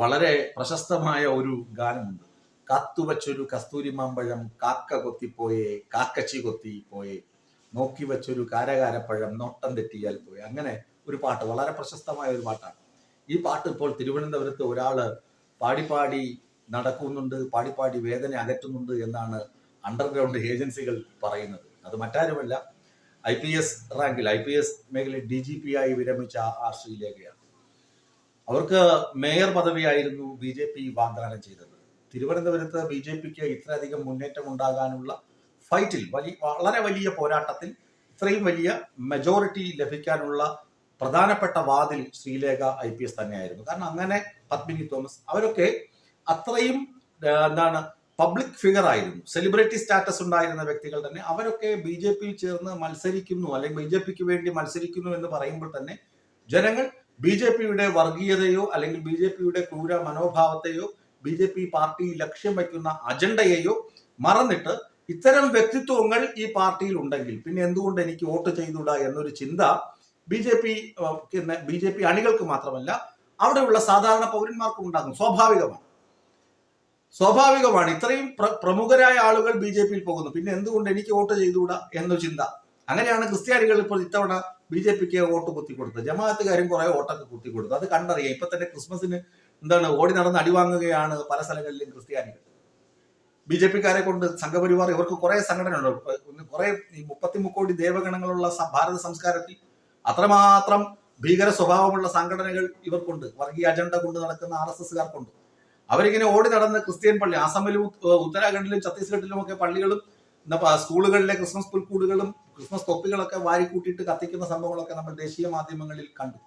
വളരെ പ്രശസ്തമായ ഒരു ഗാനമുണ്ട്. കത്തുവച്ചൊരു കസ്തൂരി മാമ്പഴം കാക്ക കൊത്തിപ്പോയേ കാക്കച്ചി കൊത്തിപ്പോയേ നോക്കി വെച്ചൊരു കാരകാരപ്പഴം നോട്ടം തെറ്റിയാൽ പോയി. അങ്ങനെ ഒരു പാട്ട് വളരെ പ്രശസ്തമായ ഒരു പാട്ടാണ്. ഈ പാട്ട് ഇപ്പോൾ തിരുവനന്തപുരത്ത് ഒരാൾ പാടിപ്പാടി നടക്കുന്നുണ്ട് പാടിപ്പാടി വേദന അകറ്റുന്നുണ്ട് എന്നാണ് അണ്ടർഗ്രൗണ്ട് ഏജൻസികൾ പറയുന്നത്. അത് മറ്റാരുമല്ല ഐ പി എസ് റാങ്കിൽ ഐ പി എസ് മേഖലയിൽ ഡി ജി പി ആയി വിരമിച്ച ആർ ശ്രീലേഖയാണ്. അവർക്ക് മേയർ പദവിയായിരുന്നു ബി ജെ പി വാഗ്ദാനം ചെയ്തത്. തിരുവനന്തപുരത്ത് ബി ജെ പിക്ക് ഇത്രയധികം മുന്നേറ്റം ഉണ്ടാകാനുള്ള ഫൈറ്റിൽ വലിയ വളരെ വലിയ പോരാട്ടത്തിൽ ഇത്രയും വലിയ മെജോറിറ്റി ലഭിക്കാനുള്ള പ്രധാനപ്പെട്ട വാതിൽ ശ്രീലേഖ ഐ പി എസ് തന്നെയായിരുന്നു. കാരണം അങ്ങനെ പത്മിനി തോമസ് അവരൊക്കെ അത്രയും എന്താണ് പബ്ലിക് ഫിഗർ ആയിരുന്നു. സെലിബ്രിറ്റി സ്റ്റാറ്റസ് ഉണ്ടായിരുന്ന വ്യക്തികൾ തന്നെ അവരൊക്കെ ബി ജെ പിയിൽ ചേർന്ന് മത്സരിക്കുന്നു അല്ലെങ്കിൽ ബി ജെ പിക്ക് വേണ്ടി മത്സരിക്കുന്നു എന്ന് പറയുമ്പോൾ തന്നെ ജനങ്ങൾ ബി ജെ പിയുടെ വർഗീയതയോ അല്ലെങ്കിൽ ബി ജെ പിയുടെ ക്രൂര മനോഭാവത്തെയോ ബി ജെ പി പാർട്ടി ലക്ഷ്യം വയ്ക്കുന്ന അജണ്ടയെയോ മറന്നിട്ട് ഇത്തരം വ്യക്തിത്വങ്ങൾ ഈ പാർട്ടിയിൽ ഉണ്ടെങ്കിൽ പിന്നെ എന്തുകൊണ്ട് എനിക്ക് വോട്ട് ചെയ്തുകൂടാ എന്നൊരു ചിന്ത B J P B J P അണികൾക്ക് മാത്രമല്ല അവിടെയുള്ള സാധാരണ പൗരന്മാർക്കും ഉണ്ടാകും. സ്വാഭാവികമാണ്. സ്വാഭാവികമാണ്. ഇത്രയും പ്ര- പ്രമുഖരായ ആളുകൾ ബി ജെ പിയിൽ പോകുന്നു. പിന്നെ എന്തുകൊണ്ട് എനിക്ക് വോട്ട് ചെയ്തുകൂടാ എന്നൊരു ചിന്ത. അങ്ങനെയാണ് ക്രിസ്ത്യാനികൾ ഇപ്പോൾ ഇത്തവണ ബി ജെ പിക്ക് വോട്ട് കുത്തി കൊടുത്തത് ജമാഅത്തുകാരും കുറെ വോട്ടൊക്കെ കുത്തി കൊടുത്തു അത് കണ്ടറിയാം. ഇപ്പൊ തന്നെ ക്രിസ്മസിന് എന്താണ് ഓടി നടന്ന് അടിവാങ്ങുകയാണ് പല സ്ഥലങ്ങളിലും ക്രിസ്ത്യാനികൾ. ബി ജെ പിക്കാരെ കൊണ്ട് സംഘപരിവാർ ഇവർക്ക് കുറെ സംഘടനയുണ്ട് കുറെ ഈ മുപ്പത്തി മുക്കോടി ദേവഗണങ്ങളുള്ള ഭാരത സംസ്കാരത്തിൽ അത്രമാത്രം ഭീകര സ്വഭാവമുള്ള സംഘടനകൾ ഇവർക്കുണ്ട്. വർഗീയ അജണ്ട കൊണ്ട് നടക്കുന്ന ആർ എസ് എസ്കാർക്കുണ്ട് അവരിങ്ങനെ ഓടി നടന്ന് ക്രിസ്ത്യൻ പള്ളി ആസാമിലും ഉത്തരാഖണ്ഡിലും ഛത്തീസ്ഗഡിലും ഒക്കെ പള്ളികളും സ്കൂളുകളിലെ ക്രിസ്മസ് പുൽക്കൂടുകളും ക്രിസ്മസ് തൊപ്പികളൊക്കെ വാരിക്കൂട്ടിയിട്ട് കത്തിക്കുന്ന സംഭവങ്ങളൊക്കെ നമ്മൾ ദേശീയ മാധ്യമങ്ങളിൽ കണ്ടു.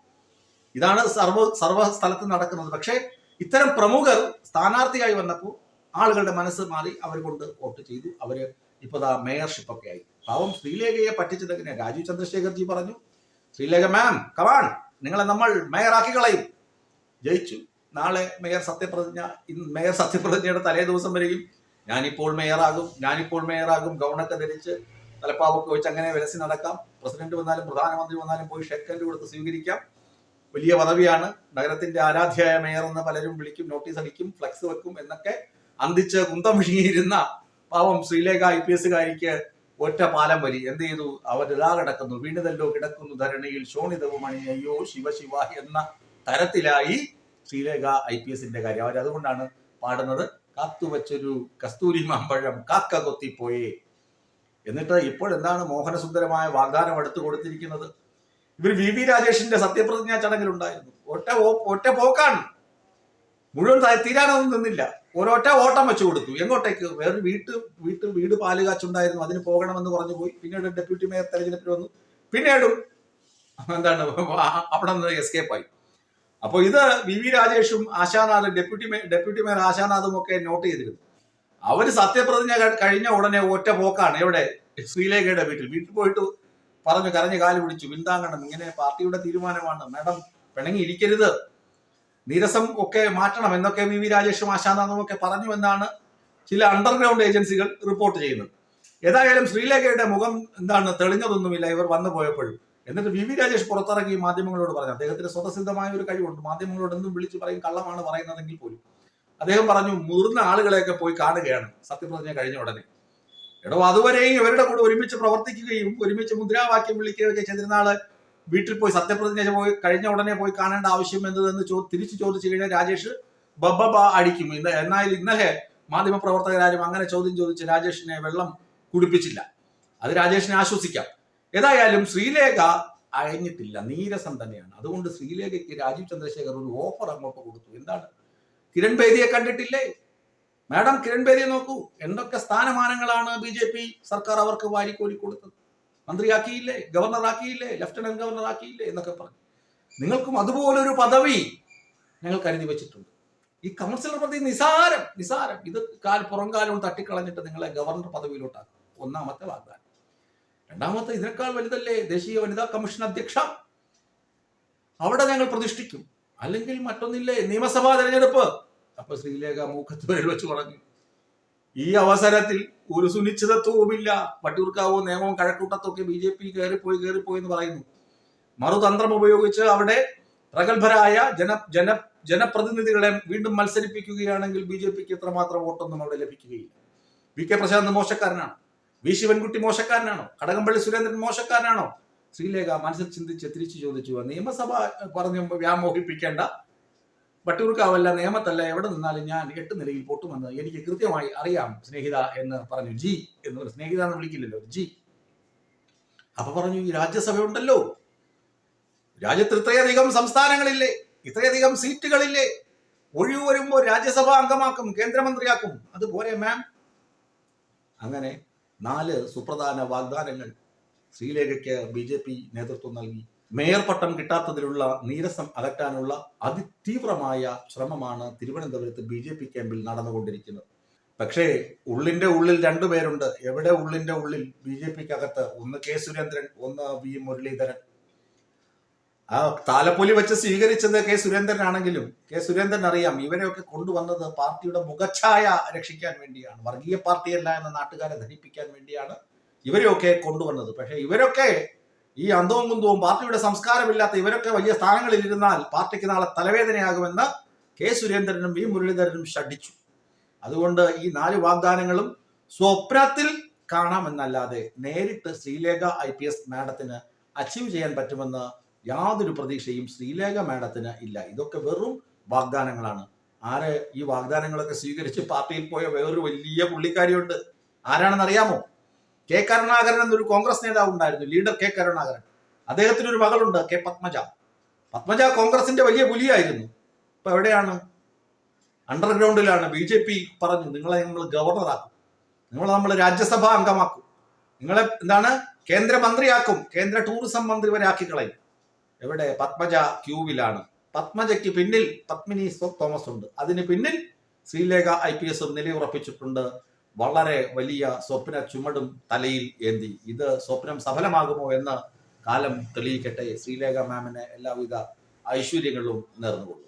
ഇതാണ് സർവ സർവ സ്ഥലത്ത് നടക്കുന്നത്. പക്ഷേ ഇത്തരം പ്രമുഖർ സ്ഥാനാർത്ഥിയായി വന്നപ്പോൾ ആളുകളുടെ മനസ്സ് മാറി അവർ കൊണ്ട് വോട്ട് ചെയ്തു. അവർ ഇപ്പോൾ മേയർഷിപ്പ് ഒക്കെ ആയി. പാവം ശ്രീലേഖയെ പറ്റിച്ചത് എങ്ങനെ രാജീവ് ചന്ദ്രശേഖർജി പറഞ്ഞു ശ്രീലേഖ മാം കവാൺ നിങ്ങളെ നമ്മൾ മേയറാക്കി കളയും. ജയിച്ചു. നാളെ മേയർ സത്യപ്രതിജ്ഞ മേയർ സത്യപ്രതിജ്ഞയുടെ തലേ ദിവസം വരെയും ഞാനിപ്പോൾ മേയറാകും ഞാനിപ്പോൾ മേയറാകും ഗൗണൊക്കെ ധരിച്ച് തലപ്പാവൊക്കെ വെച്ച് അങ്ങനെ വിലസി നടക്കാം. പ്രസിഡന്റ് വന്നാലും പ്രധാനമന്ത്രി വന്നാലും പോയി ഷെക്കൻഡ് കൊടുത്ത് സ്വീകരിക്കാം. വലിയ പദവിയാണ്. നഗരത്തിന്റെ ആരാധ്യായ മേയർ എന്ന് പലരും വിളിക്കും നോട്ടീസ് അടിക്കും ഫ്ലക്സ് വെക്കും എന്നൊക്കെ അന്തിച്ച് കുന്തം വിഴുങ്ങിയിരുന്ന പാവം ശ്രീലേഖ ഐ പി എസുകാരിക്ക് ഒറ്റ പാലം വരി. എന്ത് ചെയ്തു? അവർ ഇതാ കിടക്കുന്നു. വീണതല്ലോ കിടക്കുന്നു ധരണിയിൽ. ശോണിതവും അണി അയ്യോ ശിവ ശിവ എന്ന തരത്തിലായി ശ്രീലേഖ ഐ പി എസിന്റെ കാര്യം. അവരതുകൊണ്ടാണ് പാടുന്നത്. കാത്തുവച്ചൊരു കസ്തൂരി മാമ്പഴം കാക്ക കൊത്തിപ്പോയേ. എന്നിട്ട് ഇപ്പോൾ എന്താണ് മോഹനസുന്ദരമായ വാഗ്ദാനം എടുത്തു കൊടുത്തിരിക്കുന്നത്? ഇവർ വി വി രാജേഷിന്റെ സത്യപ്രതിജ്ഞാ ചടങ്ങിലുണ്ടായിരുന്നു. ഒറ്റ ഒറ്റ പോക്കാണ്. മുഴുവൻ തീരാനൊന്നും നിന്നില്ല. ഒരൊറ്റ ഓട്ടം വെച്ചു കൊടുത്തു. എങ്ങോട്ടേക്ക്? വേറൊരു വീട്ട് വീട്ട് വീട് പാൽ കാച്ചുണ്ടായിരുന്നു. അതിന് പോകണമെന്ന് പറഞ്ഞു പോയി. പിന്നീട് ഡെപ്യൂട്ടി മേയർ തെരഞ്ഞെടുപ്പിൽ വന്നു. പിന്നീടും എന്താണ് അവിടെ നിന്ന് എസ്കേപ്പ് ആയി. അപ്പോൾ ഇത് വി വി രാജേഷും ആശാനാഥും ഡെപ്യൂട്ടി ഡെപ്യൂട്ടി മേയർ ആശാനാഥും ഒക്കെ നോട്ട് ചെയ്തിരുന്നു. അവർ സത്യപ്രതിജ്ഞ കഴിഞ്ഞ ഉടനെ ഒറ്റ പോക്കാണ്. എവിടെ? ശ്രീലേഖയുടെ വീട്ടിൽ. വീട്ടിൽ പോയിട്ട് പറഞ്ഞു കരഞ്ഞു കാൽ പിടിച്ചു. പിന്താങ്ങണം ഇങ്ങനെ പാർട്ടിയുടെ തീരുമാനമാണ്. മാഡം പിണങ്ങി ഇരിക്കരുത് നീരസം ഒക്കെ മാറ്റണം എന്നൊക്കെ വി വി രാജേഷും ആശാനാഥും ഒക്കെ പറഞ്ഞു എന്നാണ് ചില അണ്ടർഗ്രൗണ്ട് ഏജൻസികൾ റിപ്പോർട്ട് ചെയ്യുന്നത്. ഏതായാലും ശ്രീലേഖയുടെ മുഖം എന്താണ് തെളിഞ്ഞതൊന്നുമില്ല. ഇവർ വന്നു പോയപ്പോഴും. എന്നിട്ട് വി വി രാജേഷ് പുറത്തിറങ്ങി മാധ്യമങ്ങളോട് പറഞ്ഞു. അദ്ദേഹത്തിന് സ്വതസിദ്ധമായ ഒരു കഴിവുണ്ട്. മാധ്യമങ്ങളോട് എന്തും വിളിച്ചു പറയും കള്ളമാണ് പറയുന്നതെങ്കിൽ പോലും. അദ്ദേഹം പറഞ്ഞു മുതിർന്ന ആളുകളെയൊക്കെ പോയി കാണുകയാണ്. സത്യപ്രതിജ്ഞ കഴിഞ്ഞ ഉടനെ. എടോ അതുവരെയും ഇവരുടെ കൂടെ ഒരുമിച്ച് പ്രവർത്തിക്കുകയും ഒരുമിച്ച് മുദ്രാവാക്യം വിളിക്കുകയൊക്കെ ചെയ്തിരുന്ന ആൾ വീട്ടിൽ പോയി സത്യപ്രതിജ്ഞ പോയി കഴിഞ്ഞ ഉടനെ പോയി കാണേണ്ട ആവശ്യം എന്തെന്ന് ചോ തിരിച്ചു ചോദിച്ചു കഴിഞ്ഞാൽ രാജേഷ് ബബബ അടിക്കും. ഇന്ന് എന്നാൽ ഇന്നലെ മാധ്യമപ്രവർത്തകരാരും അങ്ങനെ ചോദ്യം ചോദിച്ച് രാജേഷിനെ വെള്ളം കുടിപ്പിച്ചില്ല. അത് രാജേഷിനെ ആശ്വസിക്കാം. ഏതായാലും ശ്രീലേഖ അയഞ്ഞിട്ടില്ല. നീരസം തന്നെയാണ്. അതുകൊണ്ട് ശ്രീലേഖയ്ക്ക് രാജീവ് ചന്ദ്രശേഖർ ഒരു ഓഫർ അങ്ങോട്ട് കൊടുത്തു. എന്താണ്? കിരൺ ബേദിയെ കണ്ടിട്ടില്ലേ? മാഡം കിരൺ ബേദിയെ നോക്കൂ. എന്തൊക്കെ സ്ഥാനമാനങ്ങളാണ് ബി ജെ പി സർക്കാർ അവർക്ക് വാരിക്കോരി കൊടുത്തത്? മന്ത്രിയാക്കിയില്ലേ? ഗവർണറാക്കിയില്ലേ? ലഫ്റ്റനന്റ് ഗവർണറാക്കിയില്ലേ? എന്നൊക്കെ പറഞ്ഞു. നിങ്ങൾക്കും അതുപോലൊരു പദവി ഞങ്ങൾ കരുതി വെച്ചിട്ടുണ്ട്. ഈ കൗൺസിലർ പദവി നിസാരം നിസാരം. ഇത് കാൽ പുറംകാലവും തട്ടിക്കളഞ്ഞിട്ട് നിങ്ങളെ ഗവർണർ പദവിയിലോട്ടാക്കും. ഒന്നാമത്തെ വാഗ്ദാനം. രണ്ടാമത്തെ ഇതിനേക്കാൾ വലുതല്ലേ ദേശീയ വനിതാ കമ്മീഷൻ അധ്യക്ഷ? അവിടെ ഞങ്ങൾ പ്രതിഷ്ഠിക്കും. അല്ലെങ്കിൽ മറ്റൊന്നില്ലേ? നിയമസഭാ തെരഞ്ഞെടുപ്പ്. അപ്പൊ ശ്രീലേഖ മൂക്കത്ത് പേരിൽ വെച്ച് പറഞ്ഞു. ഈ അവസരത്തിൽ ഒരു സുനിശ്ചിതത്വവുമില്ല. വട്ടിയൂർക്കാവോ നിയമവും കഴക്കൂട്ടത്തൊക്കെ ബി ജെ പി കയറിപ്പോയി കയറിപ്പോയി എന്ന് പറയുന്നു. മറുതന്ത്രം ഉപയോഗിച്ച് അവിടെ പ്രഗത്ഭരായ ജന ജന ജനപ്രതിനിധികളെ വീണ്ടും മത്സരിപ്പിക്കുകയാണെങ്കിൽ ബി ജെ പിക്ക് എത്രമാത്രം വോട്ടൊന്നും അവിടെ ലഭിക്കുകയില്ല. വി കെ പ്രശാന്ത് മോശക്കാരനാണോ? വി ശിവൻകുട്ടി മോശക്കാരനാണോ? കടകംപള്ളി സുരേന്ദ്രൻ മോശക്കാരനാണോ? ശ്രീലേഖ മനസ്സിൽ ചിന്തിച്ച് തിരിച്ചു ചോദിച്ചു നിയമസഭ പറഞ്ഞു വ്യാമോഹിപ്പിക്കേണ്ട. വട്ടിയൂർക്കാവല്ല നിയമത്തല്ല എവിടെ നിന്നാലും ഞാൻ എട്ട് നിലയിൽ പൊട്ടുമെന്ന് എനിക്ക് കൃത്യമായി അറിയാം സ്നേഹിത എന്ന് പറഞ്ഞു. ജി എന്ന് സ്നേഹിത എന്ന് വിളിക്കില്ലല്ലോ. ജി. അപ്പൊ പറഞ്ഞു ഈ രാജ്യസഭ ഉണ്ടല്ലോ രാജ്യത്ത് ഇത്രയധികം സംസ്ഥാനങ്ങളില്ലേ ഇത്രയധികം സീറ്റുകളില്ലേ. ഒഴിവ് വരുമ്പോൾ രാജ്യസഭ അംഗമാക്കും കേന്ദ്രമന്ത്രിയാക്കും. അതുപോലെ മാം അങ്ങനെ നാല് സുപ്രധാന വാഗ്ദാനങ്ങൾ ശ്രീലേഖയ്ക്ക് ബി ജെ പി നേതൃത്വം നൽകി. മേയർ പട്ടം കിട്ടാത്തതിലുള്ള നീരസം അകറ്റാനുള്ള അതിതീവ്രമായ ശ്രമമാണ് തിരുവനന്തപുരത്ത് ബി ജെ പി ക്യാമ്പിൽ നടന്നുകൊണ്ടിരിക്കുന്നത്. പക്ഷേ ഉള്ളിന്റെ ഉള്ളിൽ രണ്ടുപേരുണ്ട് എവിടെ ഉള്ളിന്റെ ഉള്ളിൽ ബി ജെ പിക്ക് അകത്ത് ഒന്ന് കെ സുരേന്ദ്രൻ ഒന്ന് വി മുരളീധരൻ. ആ താലപ്പൊലി വെച്ച് സ്വീകരിച്ചത് കെ സുരേന്ദ്രൻ ആണെങ്കിലും കെ സുരേന്ദ്രൻ അറിയാം ഇവരെയൊക്കെ കൊണ്ടുവന്നത് പാർട്ടിയുടെ മുഖഛായ രക്ഷിക്കാൻ വേണ്ടിയാണ്. വർഗീയ പാർട്ടിയല്ല എന്ന നാട്ടുകാരെ ധരിപ്പിക്കാൻ വേണ്ടിയാണ് ഇവരെയൊക്കെ കൊണ്ടുവന്നത്. പക്ഷേ ഇവരൊക്കെ ഈ അന്തവും കുന്തവും പാർട്ടിയുടെ സംസ്കാരമില്ലാത്ത ഇവരൊക്കെ വലിയ സ്ഥാനങ്ങളിൽ ഇരുന്നാൽ പാർട്ടിക്ക് നാളെ തലവേദനയാകുമെന്ന് കെ സുരേന്ദ്രനും വി മുരളീധരനും ഷടിച്ചു അതുകൊണ്ട് ഈ നാല് വാഗ്ദാനങ്ങളും സ്വപ്നത്തിൽ കാണാമെന്നല്ലാതെ നേരിട്ട് ശ്രീലേഖ ഐ പി എസ് മാഡത്തിന് അച്ചീവ് ചെയ്യാൻ പറ്റുമെന്ന് യാതൊരു പ്രതീക്ഷയും ശ്രീലേഖ മാഡത്തിന് ഇല്ല. ഇതൊക്കെ വെറും വാഗ്ദാനങ്ങളാണ്. ആര് ഈ വാഗ്ദാനങ്ങളൊക്കെ സ്വീകരിച്ച് പാർട്ടിയിൽ പോയ വേറൊരു വലിയ പുള്ളിക്കാരിയുണ്ട്. ആരാണെന്ന് അറിയാമോ കെ കരുണാകരൻ എന്നൊരു കോൺഗ്രസ് നേതാവ് ഉണ്ടായിരുന്നു ലീഡർ കെ കരുണാകരൻ. അദ്ദേഹത്തിന് ഒരു മകളുണ്ട് കെ പത്മജ. പത്മജ കോൺഗ്രസിന്റെ വലിയ പുലിയായിരുന്നു. ഇപ്പൊ എവിടെയാണ്? അണ്ടർഗ്രൗണ്ടിലാണ്. ബി ജെ പി പറഞ്ഞു നിങ്ങളെ നമ്മൾ ഗവർണറാക്കും. നിങ്ങളെ നമ്മൾ രാജ്യസഭാ അംഗമാക്കും. നിങ്ങളെ എന്താണ്? കേന്ദ്രമന്ത്രിയാക്കും. കേന്ദ്ര ടൂറിസം മന്ത്രി വരെ ആക്കി കളയും. എവിടെ? പത്മജ ക്യൂവിലാണ്. പത്മജയ്ക്ക് പിന്നിൽ പത്മിനി തോമസ് ഉണ്ട് അതിന് പിന്നിൽ ശ്രീലേഖ ഐ പി എസും നിലയുറപ്പിച്ചിട്ടുണ്ട്. വളരെ വലിയ സ്വപ്ന ചുമടും തലയിൽ ഏന്തി. ഇത് സ്വപ്നം സഫലമാകുമോ എന്ന് കാലം തെളിയിക്കട്ടെ. ശ്രീലേഖ മാമിന് എല്ലാവിധ ഐശ്വര്യങ്ങളും നേർന്നുകൊള്ളും.